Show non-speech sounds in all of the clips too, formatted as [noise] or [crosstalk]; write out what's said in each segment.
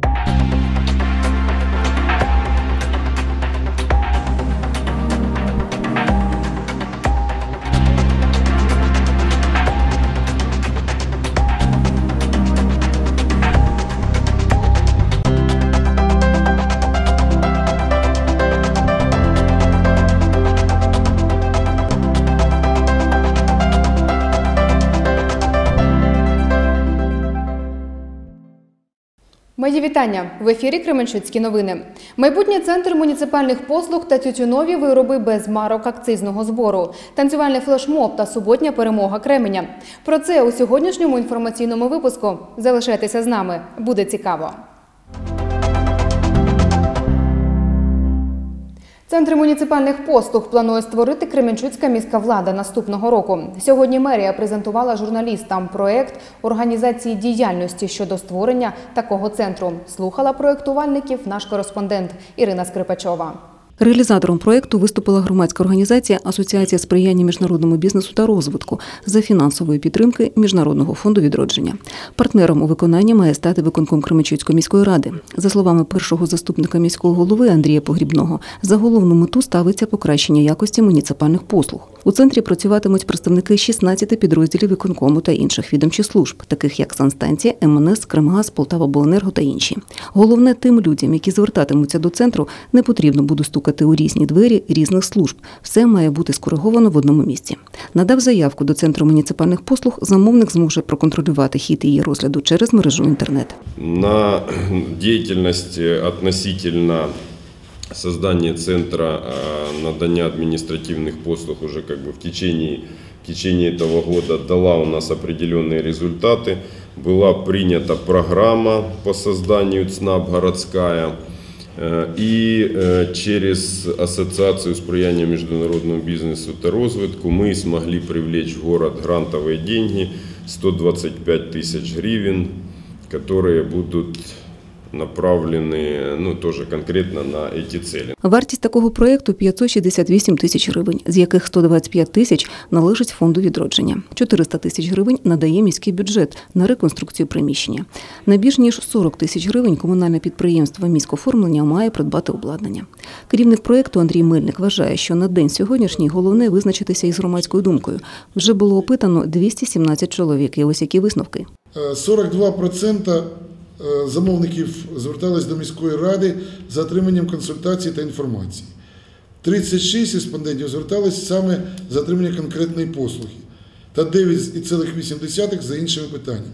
you Мої вітання в ефірі Кременчуцькі новини. Майбутній центр муніципальних послуг та тютюнові вироби без марок акцизного збору, танцювальний флешмоб та суботня перемога Кременя. Про це у сьогоднішньому інформаційному випуску. Залишайтеся з нами, буде цікаво. Центри муніципальних послуг планує створити Кременчуцька міська влада наступного року. Сьогодні мерія презентувала журналістам проект організації діяльності щодо створення такого центру. Слухала проектувальників наш кореспондент Ірина Скрипачова. Реалізатором проекту виступила громадська організація Асоціація сприяння міжнародному бізнесу та розвитку за фінансової підтримки Міжнародного фонду відродження. Партнером у виконанні має стати виконком Кременчуцької міської ради. За словами першого заступника міського голови Андрія Погрібного, за головну мету ставиться покращення якості муніципальних послуг. У центрі працюватимуть представники 16 підрозділів виконкому та інших відомчих служб, таких як санстанція, МНС, Кремгаз, Полтавобленерго та інші. Головне тим людям, які звертатимуться до центру, не потрібно буде стукати у різні двері різних служб. Все має бути скориговано в одному місці. Надав заявку до центру муніципальних послуг, замовник зможе проконтролювати хід її розгляду через мережу інтернет. на [clears throat] деятельность э, относительно создания центра э, надания административных послуг уже как бы в течение, в течение этого года дала у нас определенные результаты. Была принята программа по созданию ЦНАП городская. Э, И э, через Ассоциацию сприяння международному бизнесу та розвитку мы смогли привлечь в город грантовые деньги 125 тысяч гривен, которые будут направлены ну, тоже конкретно на эти цели. Вартість такого проєкту – 568 тисяч гривень, з яких 125 тисяч належить фонду відродження. 400 тисяч гривень надає міський бюджет на реконструкцію приміщення. На більш ніж 40 тисяч гривень комунальне підприємство міськоформлення має придбати обладнання. Керівник проєкту Андрій Мельник вважає, що на день сьогоднішній головне визначитися із громадською думкою. Вже було опитано 217 чоловік. І ось які висновки. Е, 42% е, замовників звертались до міської ради за отриманням консультацій та інформації. 36 респондентів звертались саме за отримання конкретної послуги та 9,8 за іншими питаннями.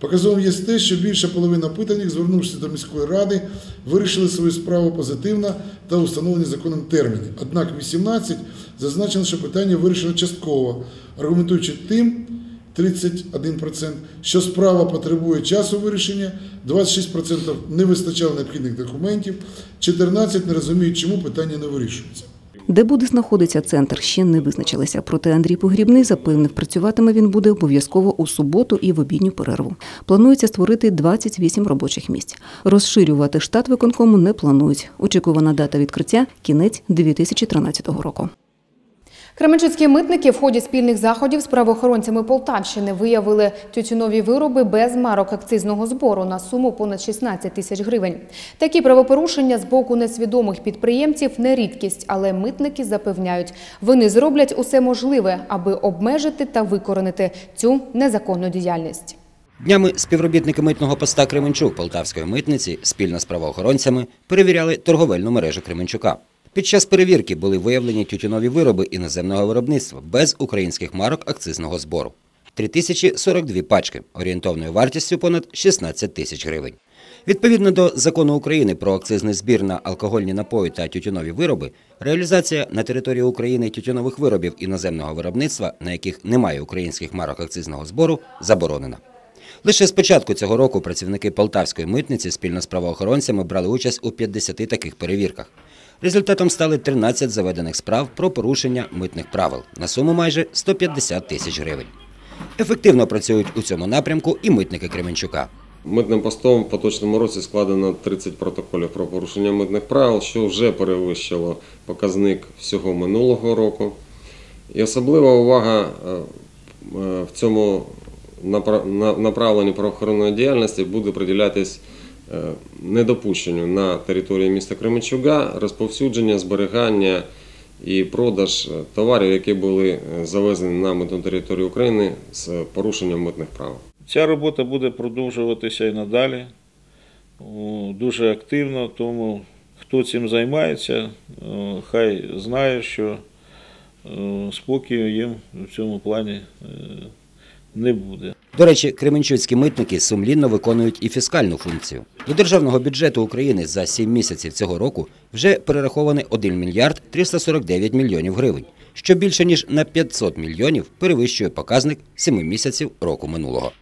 Показовим є те, що більша половина опитаних, звернувшись до міської ради, вирішили свою справу позитивно та установлені законом терміни. Однак 18 зазначили, що питання вирішено частково, аргументуючи тим, 31%, що справа потребує часу вирішення, 26% не вистачало необхідних документів, 14% не розуміють, чому питання не вирішується. Де буде знаходитися центр, ще не визначилися. Проте Андрій Погрібний запевнив, працюватиме він буде обов'язково у суботу і в обідню перерву. Планується створити 28 робочих місць. Розширювати штат виконкому не планують. Очікувана дата відкриття кінець 2013 року. Кременчуцькі митники в ході спільних заходів з правоохоронцями Полтавщини виявили тютюнові вироби без марок акцизного збору на суму понад 16 тисяч гривень. Такі правопорушення з боку несвідомих підприємців не рідкість, але митники запевняють, вони зроблять усе можливе, аби обмежити та викоренити цю незаконну діяльність. Днями співробітники митного поста Кременчук Полтавської митниці спільно з правоохоронцями перевіряли торговельну мережу Кременчука. Під час перевірки були виявлені тютюнові вироби іноземного виробництва без українських марок акцизного збору. 3042 пачки орієнтовною вартістю понад 16 тисяч гривень. Відповідно до закону України про акцизний збір на алкогольні напої та тютюнові вироби, реалізація на території України тютюнових виробів іноземного виробництва, на яких немає українських марок акцизного збору, заборонена. Лише з початку цього року працівники Полтавської митниці спільно з правоохоронцями брали участь у 50 таких перевірках. Результатом стали 13 заведених справ про порушення митних правил на суму майже 150 тисяч гривень. Ефективно працюють у цьому напрямку і митники Кременчука. Митним постом в поточному році складено 30 протоколів про порушення митних правил, що вже перевищило показник всього минулого року. І особлива увага е, е, в цьому напра- направленні правоохоронної діяльності буде приділятись недопущенню на території міста Кременчуга розповсюдження, зберігання і продаж е, товарів, які були е, завезені на митну територію України з порушенням митних прав. Ця робота буде продовжуватися і надалі дуже активно, тому хто цим займається, хай знає, що спокою їм в цьому плані е, не буде. До речі, кременчуцькі митники сумлінно виконують і фіскальну функцію. До державного бюджету України за 7 місяців цього року вже перерахований 1 мільярд 349 мільйонів гривень, що більше ніж на 500 мільйонів перевищує показник 7 місяців року минулого.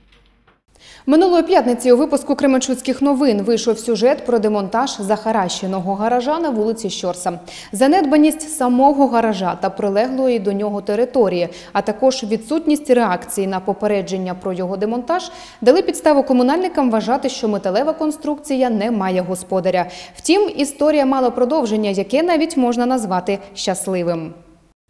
Минулої п'ятниці у випуску Кременчуцьких новин вийшов сюжет про демонтаж захаращеного гаража на вулиці Щорса. Занедбаність самого гаража та прилеглої до нього території, а також відсутність реакції на попередження про його демонтаж дали підставу комунальникам вважати, що металева конструкція не має господаря. Втім, історія мала продовження, яке навіть можна назвати щасливим.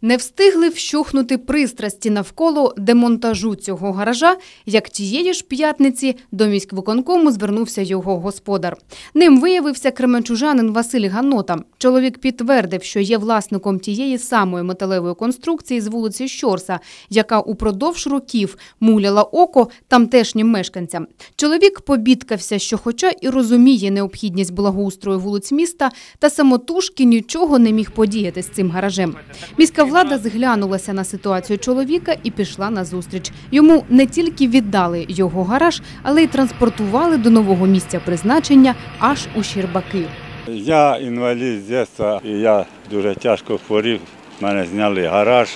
Не встигли вщухнути пристрасті навколо демонтажу цього гаража, як тієї ж п'ятниці до міськвиконкому звернувся його господар. Ним виявився кременчужанин Василь Ганота. Чоловік підтвердив, що є власником тієї самої металевої конструкції з вулиці Щорса, яка упродовж років муляла око тамтешнім мешканцям. Чоловік побідкався, що, хоча і розуміє необхідність благоустрою вулиць міста, та самотужки нічого не міг подіяти з цим гаражем. Міська влада зглянулася на ситуацію чоловіка і пішла на зустріч. Йому не тільки віддали його гараж, але й транспортували до нового місця призначення аж у Щербаки. Я інвалід з дитинства, і я дуже тяжко хворів. Мене зняли гараж,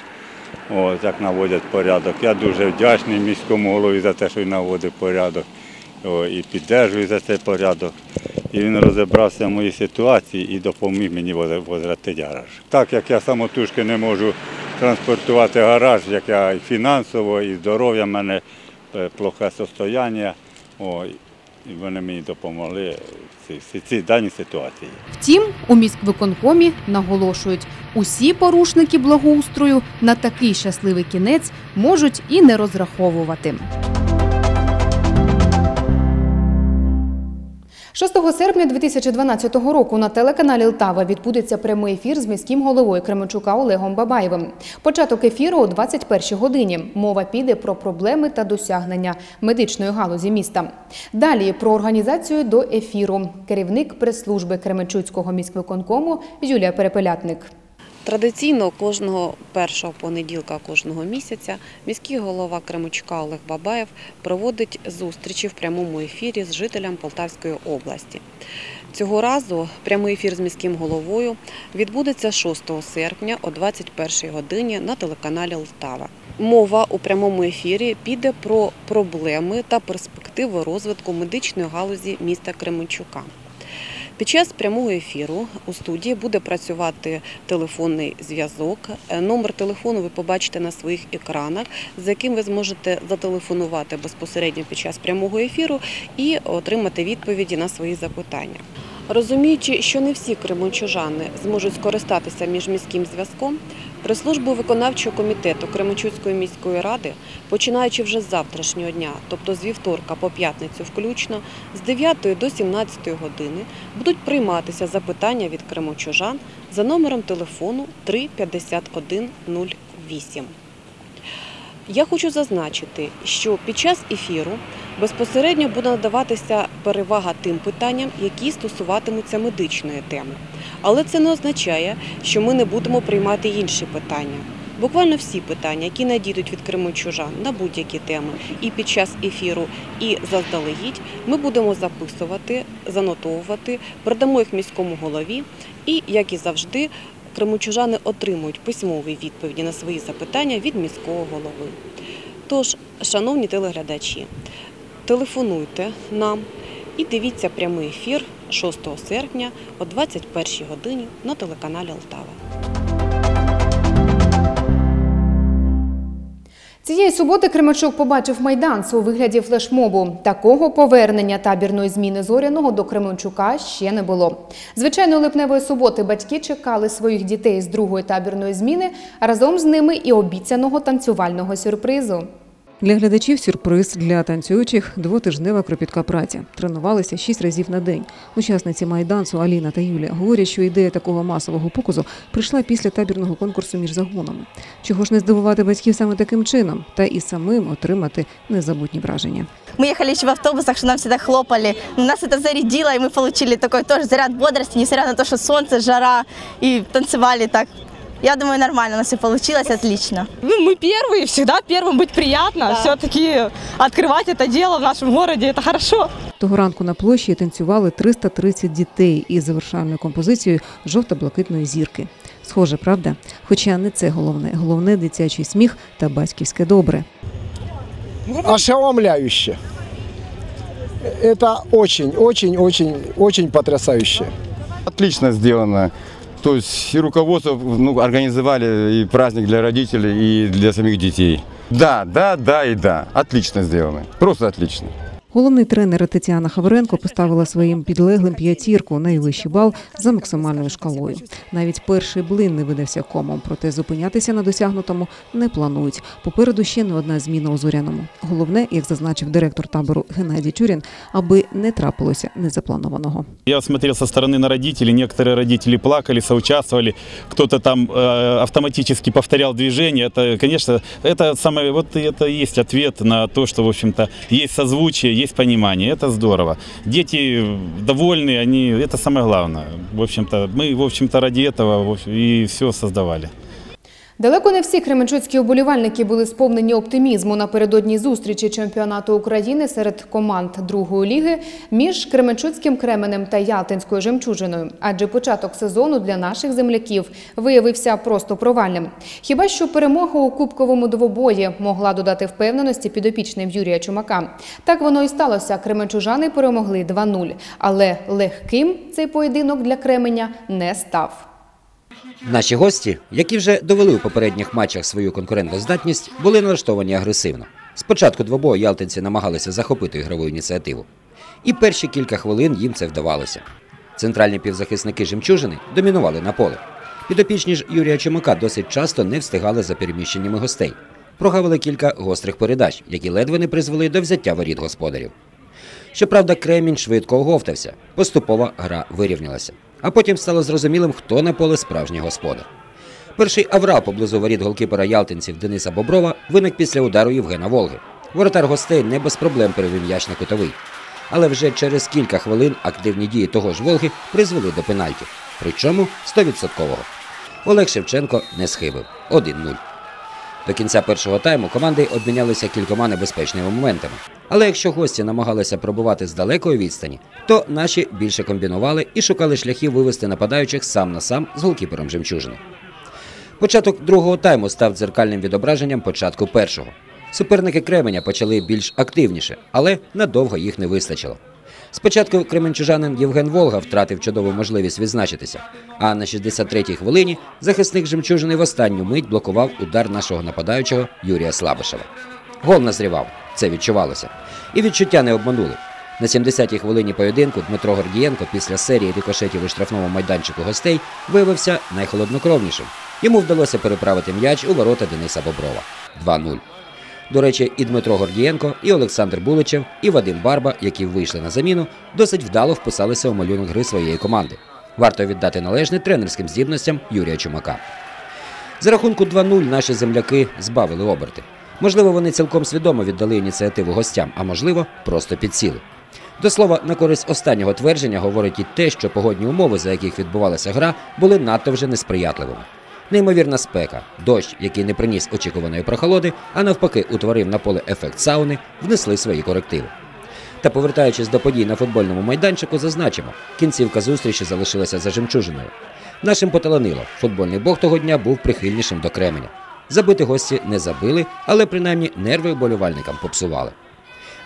от, як наводять порядок. Я дуже вдячний міському голові за те, що він наводить порядок о, і підтримує за цей порядок. І він розібрався в моїй ситуації і допоміг мені воз- возвратити гараж. Так як я самотужки не можу транспортувати гараж, як я і фінансово, і здоров'я в мене е, плохе состояння. О, і вони мені допомогли в цій, цій даній ситуації. Втім, у міськвиконкомі наголошують, усі порушники благоустрою на такий щасливий кінець можуть і не розраховувати. 6 серпня 2012 року на телеканалі Лтава відбудеться прямий ефір з міським головою Кременчука Олегом Бабаєвим. Початок ефіру о 21 годині. Мова піде про проблеми та досягнення медичної галузі міста. Далі про організацію до ефіру. Керівник прес-служби Кременчуцького міськвиконкому Юлія Перепелятник. Традиційно кожного першого понеділка кожного місяця міський голова Кремучка Олег Бабаєв проводить зустрічі в прямому ефірі з жителям Полтавської області. Цього разу прямий ефір з міським головою відбудеться 6 серпня о 21 годині на телеканалі Лтава. Мова у прямому ефірі піде про проблеми та перспективи розвитку медичної галузі міста Кременчука. Під час прямого ефіру у студії буде працювати телефонний зв'язок. Е, Номер телефону ви побачите на своїх екранах, за яким ви зможете зателефонувати безпосередньо під час прямого ефіру і отримати відповіді на свої запитання. Розуміючи, що не всі кременчужани зможуть скористатися міжміським зв'язком, прес-службу виконавчого комітету Кременчуцької міської ради, починаючи вже з завтрашнього дня, тобто з вівторка по п'ятницю включно, з 9 до 17 години будуть прийматися запитання від кременчужан за номером телефону 35108. Я хочу зазначити, що під час ефіру безпосередньо буде надаватися перевага тим питанням, які стосуватимуться медичної теми. Але це не означає, що ми не будемо приймати інші питання. Буквально всі питання, які надійдуть від кримчужан на будь-які теми, і під час ефіру, і заздалегідь, ми будемо записувати, занотовувати, передамо їх міському голові, і, як і завжди, кримчужани отримують письмові відповіді на свої запитання від міського голови. Тож, шановні телеглядачі, телефонуйте нам і дивіться прямий ефір 6 серпня о 21 годині на телеканалі Алтава. Цієї суботи Кременчук побачив майданцю у вигляді флешмобу. Такого повернення табірної зміни зоряного до Кременчука ще не було. Звичайно, липневої суботи батьки чекали своїх дітей з другої табірної зміни, разом з ними і обіцяного танцювального сюрпризу. Для глядачів сюрприз для танцюючих двотижнева кропітка праця. Тренувалися шість разів на день. Учасниці майданцу Аліна та Юлія говорять, що ідея такого масового показу прийшла після табірного конкурсу між загонами. Чого ж не здивувати батьків саме таким чином, та і самим отримати незабутні враження. Мы ехали еще в автобусах, что нам всегда хлопали. Но Нас это зарядило, и мы получили такой тоже заряд бодрости, несмотря на то, что солнце, жара, и танцевали так. Я думаю, нормально у нас все получилось, отлично. Ну, мы первые, всегда первым быть приятно. Все-таки открывать это дело в нашем городе, это хорошо. Того ранку на площі танцювали 330 дітей із завершальною композицією жовто-блакитної зірки. Схоже, правда? Хоча не це головне. Головне дитячий сміх та батьківське добре. ошеломляюще. Это очень, очень, очень, очень потрясающе. Отлично сделано. То есть и руководство ну, организовали и праздник для родителей, и для самих детей. Да, да, да и да. Отлично сделано. Просто отлично. Головний тренер Тетяна Хавренко поставила своїм підлеглим п'ятірку найвищий бал за максимальною шкалою. Навіть перший блин не видався комом, проте зупинятися на досягнутому не планують. Попереду ще не одна зміна у зоряному. Головне, як зазначив директор табору Геннадій Тюрін, аби не трапилося незапланованого. Я смотрел со стороны на родителей, некоторые родители плакали, соучаствовали, кто-то там э, автоматически повторял движение. Это, конечно, это самое, вот это и есть ответ на то, что, в общем-то, есть созвучие, есть понимание. Это здорово. Дети довольны, они, это самое главное. В общем-то, мы, в общем-то, ради этого в общем, и все создавали. Далеко не всі кременчуцькі оболівальники були сповнені оптимізму напередодні зустрічі чемпіонату України серед команд другої ліги між Кременчуцьким Кременем та Ялтинською жемчужиною. Адже початок сезону для наших земляків виявився просто провальним. Хіба що перемога у кубковому двобої могла додати впевненості підопічним Юрія Чумака. Так воно і сталося. Кременчужани перемогли 2-0. Але легким цей поєдинок для Кременя не став. Наші гості, які вже довели у попередніх матчах свою конкурентоздатність, були налаштовані агресивно. Спочатку двобою ялтинці намагалися захопити ігрову ініціативу. І перші кілька хвилин їм це вдавалося. Центральні півзахисники жемчужини домінували на поле. Підопічні ж Юрія Чумака досить часто не встигали за переміщеннями гостей. Прогавили кілька гострих передач, які ледве не призвели до взяття воріт господарів. Щоправда, Кремінь швидко оговтався, поступово гра вирівнялася. А потім стало зрозумілим, хто на поле справжній господар. Перший аврал поблизу воріт голкіпера ялтинців Дениса Боброва виник після удару Євгена Волги. Воротар гостей не без проблем перевів м'яч на кутовий. Але вже через кілька хвилин активні дії того ж Волги призвели до пенальті. Причому 100%-го. Олег Шевченко не схибив 1-0. До кінця першого тайму команди обмінялися кількома небезпечними моментами. Але якщо гості намагалися пробувати з далекої відстані, то наші більше комбінували і шукали шляхів вивести нападаючих сам на сам з голкіпером жемчужини. Початок другого тайму став дзеркальним відображенням початку першого. Суперники Кременя почали більш активніше, але надовго їх не вистачило. Спочатку кременчужанин Євген Волга втратив чудову можливість відзначитися, а на 63-й хвилині захисник жемчужини в останню мить блокував удар нашого нападаючого Юрія Слабишева. Гол назрівав, це відчувалося. І відчуття не обманули. На 70-й хвилині поєдинку Дмитро Гордієнко після серії рикошетів у штрафному майданчику гостей виявився найхолоднокровнішим. Йому вдалося переправити м'яч у ворота Дениса Боброва 2-0. До речі, і Дмитро Гордієнко, і Олександр Буличев, і Вадим Барба, які вийшли на заміну, досить вдало вписалися у малюнок гри своєї команди. Варто віддати належне тренерським здібностям Юрія Чумака. За рахунку 2-0 наші земляки збавили оберти. Можливо, вони цілком свідомо віддали ініціативу гостям, а можливо, просто підсіли. До слова, на користь останнього твердження говорить і те, що погодні умови, за яких відбувалася гра, були надто вже несприятливими. Неймовірна спека, дощ, який не приніс очікуваної прохолоди, а навпаки утворив на поле ефект сауни, внесли свої корективи. Та повертаючись до подій на футбольному майданчику, зазначимо, кінцівка зустрічі залишилася за жемчужиною. Нашим поталанило, футбольний бог того дня був прихильнішим до Кременя. Забити гості не забили, але принаймні нерви вболівальникам попсували.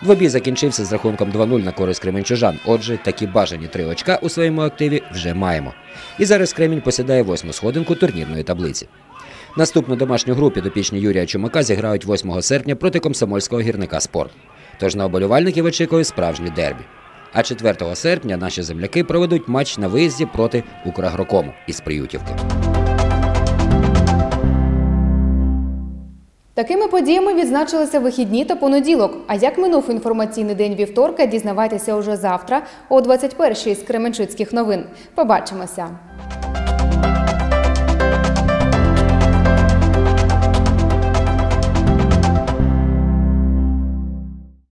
Двобій закінчився з рахунком 2-0 на користь кременчужан. Отже, такі бажані три очка у своєму активі вже маємо. І зараз Кремінь посідає восьму сходинку турнірної таблиці. Наступну домашню гру підопічні Юрія Чумака зіграють 8 серпня проти комсомольського гірника спорт. Тож на оболівальників очікує справжнє дербі. А 4 серпня наші земляки проведуть матч на виїзді проти Украгрокому із Приютівки. Такими подіями відзначилися вихідні та понеділок. А як минув інформаційний день вівторка, дізнавайтеся уже завтра о 21-й з Кременчуцьких новин. Побачимося.